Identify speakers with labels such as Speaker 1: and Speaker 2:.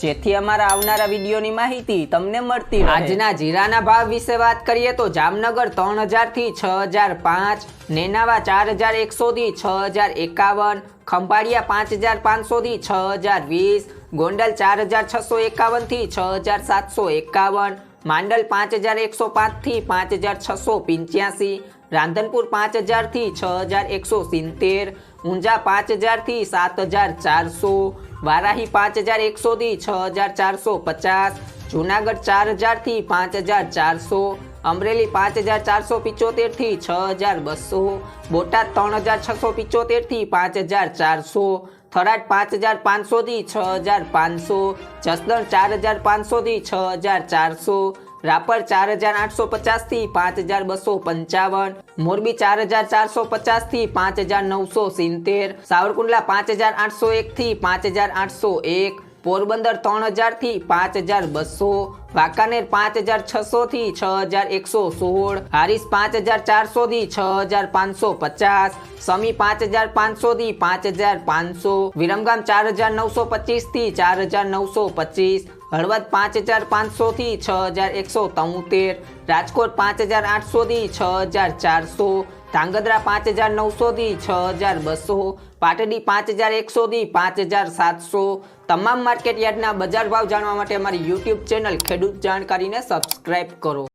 Speaker 1: જેથી અમારા આવનારા વિડીયોની માહિતી તમને મળતી આજના જીરાના ભાવ વિશે વાત કરીએ તો જામનગર ત્રણ હજારથી છ હજાર પાંચ, નેનાવા ચાર હજાર એકસોથી છ હજાર એકાવન, ખંભાળિયા પાંચ હજાર પાંચસોથી છ હજાર વીસ, ગોંડલ ચાર હજાર છસો એકાવનથી છ હજાર સાતસો એકાવન, માંડલ પાંચ હજાર એકસો પાંચથી પાંચ હજાર છસો પંચ્યાસી, રાંધનપુર પાંચ હજારથી છ હજાર એકસો સિત્તેર, ઊંઝા પાંચ હજારથી સાત હજાર ચારસો વારાહી પાંચ હજાર એકસોથી છ હજાર ચારસો પચાસ, જુનાગઢ ચાર હજારથી પાંચ હજાર ચારસો, અમરેલી પાંચ હજાર ચારસો પિચોતેરથી છ હજાર બસો, બોટાદ ત્રણ હજાર છસો પિચોતેરથી પાંચ હજાર ચારસો, થરાદ પાંચ હજાર પાંચસોથી છ હજાર પાંચસો, જસદણ ચાર હજાર પાંચસોથી છ હજાર ચારસો રાપર ચાર હજાર આઠસો પચાસથી પાંચ હજાર બસો પંચાવન, મોરબી ચાર હજાર ચારસો પચાસથી પાંચ હજાર નવસો સિત્તેર, સાવરકુંડલા પાંચ હજાર આઠસો એકથી પાંચ હજાર આઠસો એક, પોરબંદર ત્રણ હજારથી પાંચ હજાર બસો, વાંકાનેર પાંચ હજાર છસોથી છ હજાર એકસો સોળ, હારીસ પાંચ હજાર ચારસોથી છ હજાર પાંચસો પચાસ, સમી પાંચ હજાર પાંચસોથી પાંચ હજાર પાંચસો, વિરમગામ ચાર હજાર નવસો પચીસથી ચાર હજાર નવસો પચીસ હળવદ પાંચ હજાર પાંચસોથી છ હજાર એકસો તોતેર, રાજકોટ પાંચ હજાર આઠસોથી છ હજાર ચારસો, ધાંગધ્રા પાંચ હજાર નવસોથી છ હજાર બસો, પાટડી પાંચ હજાર એકસોથી પાંચ હજાર સાતસો. તમામ માર્કેટ યાર્ડના બજાર ભાવ જાણવા માટે અમારી યુટ્યુબ ચેનલ ખેડૂત જાણકારીને સબસ્ક્રાઇબ કરો.